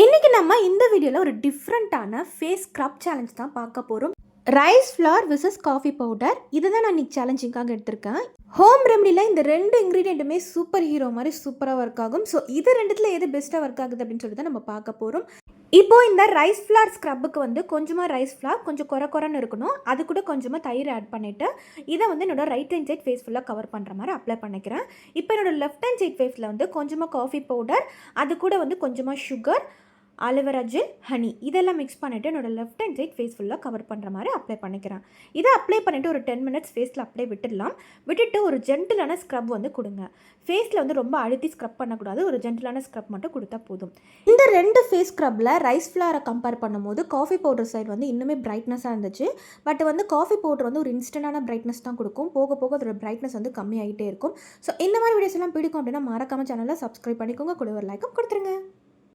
இன்றைக்கி நம்ம இந்த வீடியோவில் ஒரு டிஃப்ரெண்ட்டான ஃபேஸ் ஸ்க்ரப் சேலஞ்ச் தான் பார்க்க போகிறோம் rice flour versus coffee powder இதை தான் நான் இன்னைக்கு சேலஞ்சிங்காக எடுத்திருக்கேன். ஹோம் ரெமடியில் இந்த ரெண்டு இன்க்ரீடியண்ட்டுமே சூப்பர் ஹீரோ மாதிரி சூப்பராக ஒர்க் ஆகும். ஸோ இது ரெண்டுத்தில் எது பெஸ்ட்டாக ஒர்க் ஆகுது அப்படின்னு சொல்லி தான் நம்ம பார்க்க போகிறோம் இப்போ இந்த ரைஸ் ஃப்ளார் ஸ்க்ரப்புக்கு வந்து கொஞ்சமாக ரைஸ் ஃப்ளார் கொஞ்சம் குறை குறைன்னு இருக்கணும். அது கூட கொஞ்சமாக தயிர் ஆட் பண்ணிவிட்டு இதை வந்து என்னோடய ரைட் ஹேண்ட் சைட் ஃபேஸ் ஃபுல்லாக கவர் பண்ணுற மாதிரி அப்ளை பண்ணிக்கிறேன். இப்போ என்னோடய லெஃப்ட் ஹேண்ட் சைட் ஃபேஸில் வந்து கொஞ்சமாக காஃபி பவுடர் அது கூட வந்து கொஞ்சமாக sugar aloe vera gel honey இதெல்லாம் மிக்ஸ் பண்ணிவிட்டு என்னோடய லெஃப்ட் ஹேண்ட் சைட் ஃபேஸ் ஃபுல்லாக கவர் பண்ணுற மாதிரி அப்ளை பண்ணிக்கிறேன். இதை அப்ளை பண்ணிவிட்டு ஒரு டென் மினிட்ஸ் ஃபேஸில் அப்படியே விட்டுடலாம். விட்டுட்டு ஒரு ஜென்டிலான ஸ்க்ரப் வந்து கொடுங்க. ஃபேஸில் வந்து ரொம்ப அழுத்தி ஸ்க்ரப் பண்ணக்கூடாது. ஒரு ஜென்டிலான ஸ்க்ரப் மட்டும் கொடுத்தா போதும். இந்த ரெண்டு ஃபேஸ் ஸ்க்ரப்பில் ரைஸ் ஃப்ளாரை கம்பேர் பண்ணும்போது காஃபி பவுடர் சைடு வந்து இன்னுமே பிரைட்னஸாக இருந்துச்சு. பட் வந்து காஃபி பவுடர் வந்து ஒரு இன்ஸ்டன்டான பிரைட்னஸ் தான் கொடுக்கும். போக போக அதோட பிரைட்னஸ் வந்து கம்மியாகிட்டே இருக்கும். ஸோ இந்த மாதிரி வீடியோஸ் எல்லாம் பிடிக்கும் அப்படின்னா மறக்காமல் சேனலில் சப்ஸ்கிரைப் பண்ணிக்கோங்க. கூட ஒரு லைக்கும் கொடுத்துருங்க.